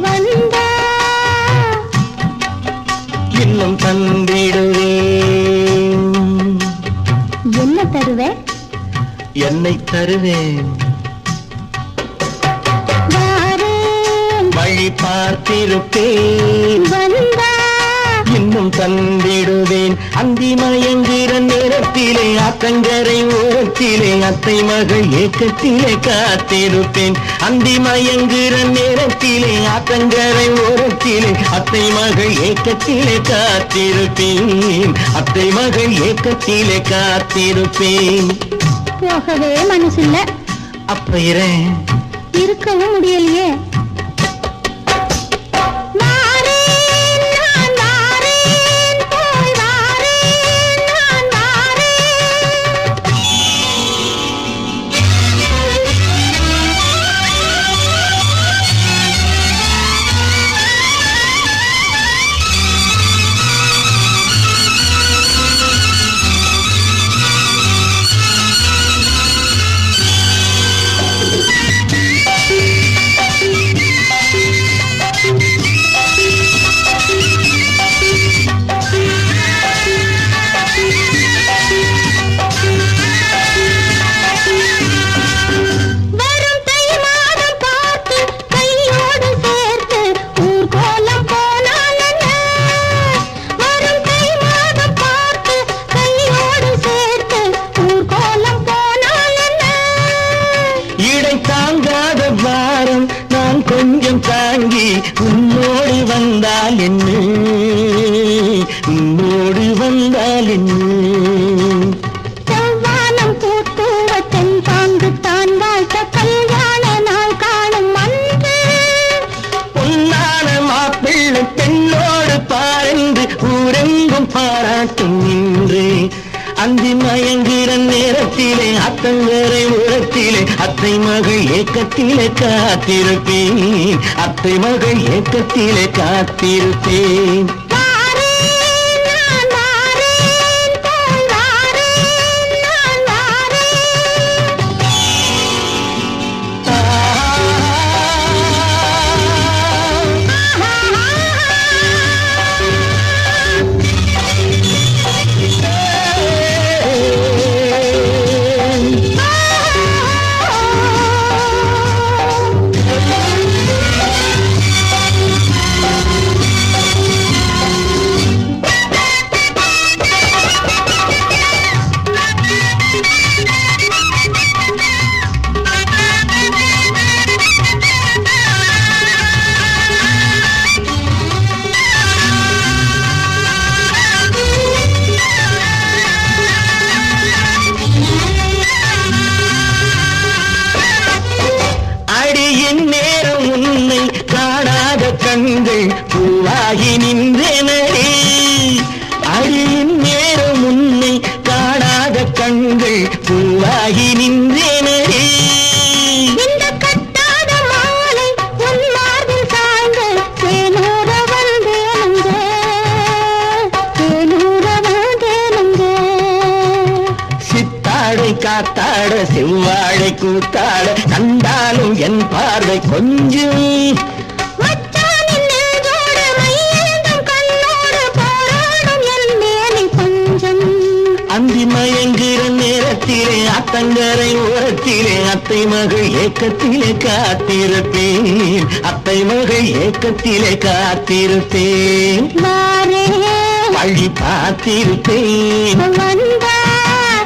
வந்தா. இன்னும் தந்திடுவேன். என்ன தருவே என்னை தருவேன். வழி பார்த்திருப்பேன். இன்னும் தந்திடுவேன். அந்தி மயங்குகிற நேரத்திலே ஆத்தங்கரை ஓரத்திலே அத்தை மகள் ஏக்கத்திலே காத்திருப்பேன். அந்தி மயங்குகிற நேரத்திலே ஆத்தங்கரை ஓரத்திலே அத்தை மகள் ஏக்கத்திலே காத்திருப்பேன். அத்தை மகள் ஏக்கத்திலே காத்திருப்பேன். போகவே மனசில்ல. அப்ப இருக்கவும் முடியலையே. உன்னோடு வந்தால் என்ன? உன்னோடு வந்தால் என்ன? பாராட்டும் நின்று அந்தி மயங்குகிற நேரத்திலே அத்தங்கரை ஏக்கத்திலே அத்தை மகள் ஏக்கத்திலே காத்திருப்பேன். அத்தை மகள் ஏக்கத்திலே காத்திருப்பேன். செவ்வாழை கூத்தாட கண்டாலும் என் பார்வை கொஞ்சம். அந்தி மயங்குகிற நேரத்திலே அத்தங்கரை ஓரத்திலே அத்தை மகள் ஏக்கத்திலே காத்திருப்பேன். அத்தை மகள் ஏக்கத்திலே காத்திருப்பேன். வழி பார்த்திருப்பேன்.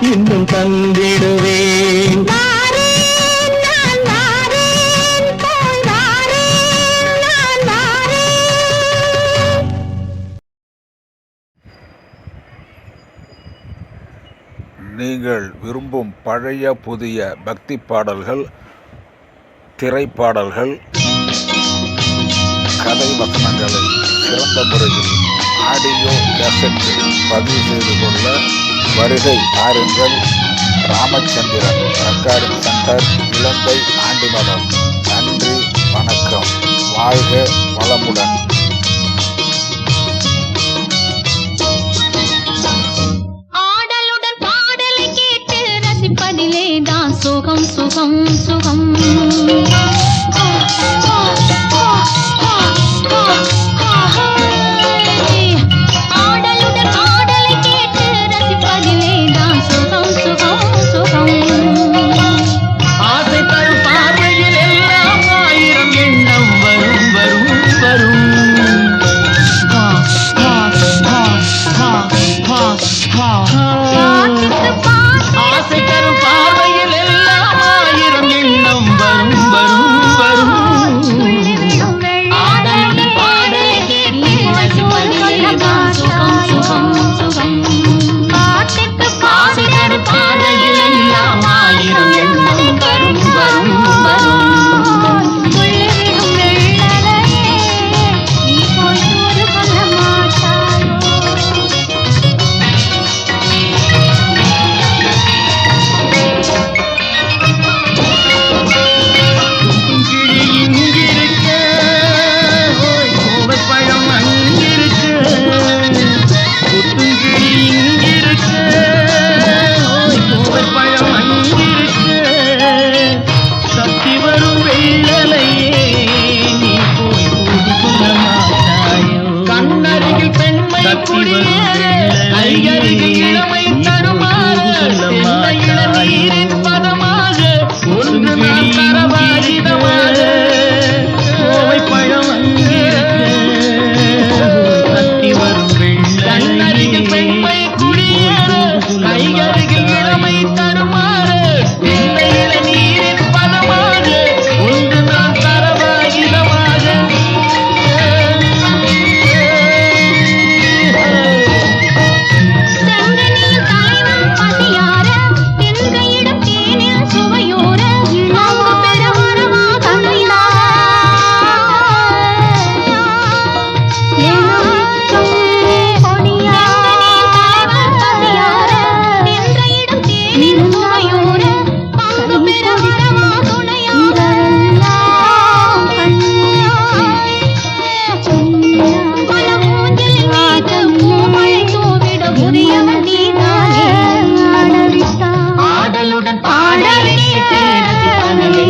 இன்னும் தந்திடுவேன். நீங்கள் விரும்பும் பழைய புதிய பக்தி பாடல்கள் திரைப்பாடல்கள் கதை வசனங்களை சிறந்த முறையில் ஆடியோ கேசட்டில் பதிவு செய்து கொள்ள வருகை பாருங்கள் ராமச்சந்திரன் ரெக்கார்டிங் சென்டர் இலங்கை ஆண்டிமடம் நன்றி வணக்கம். வாழ்க வளமுடன். ஆடலுடன் சுகம் சுகம் சுகம்.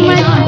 ಮನೆ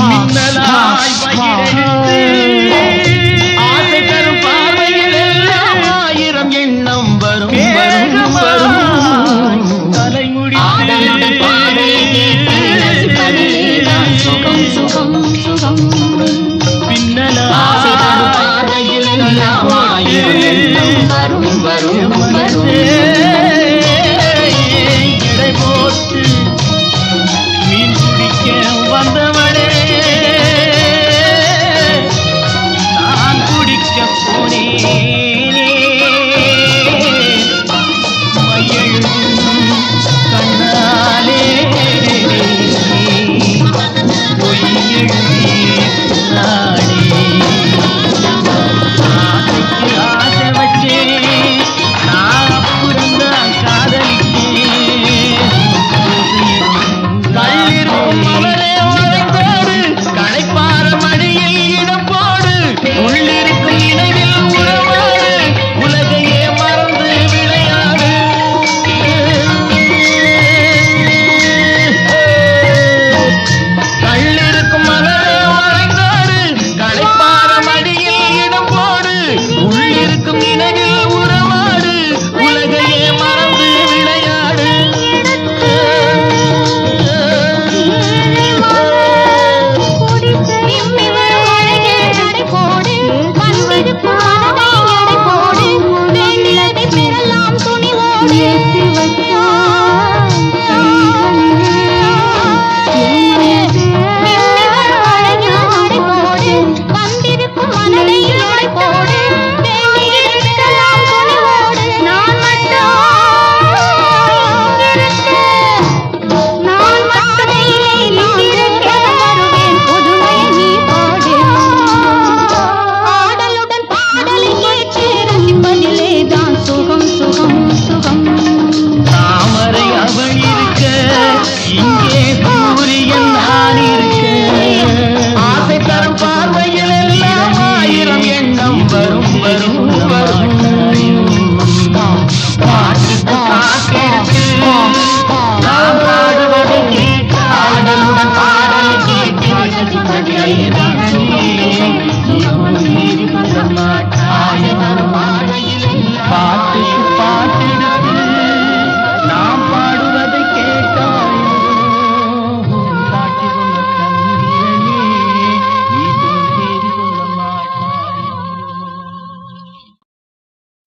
மின்னலாய் பகிரடித்து ஆசை தரும் பார்வையில் எல்லாம் ஆயிரம் வரும் வரும்.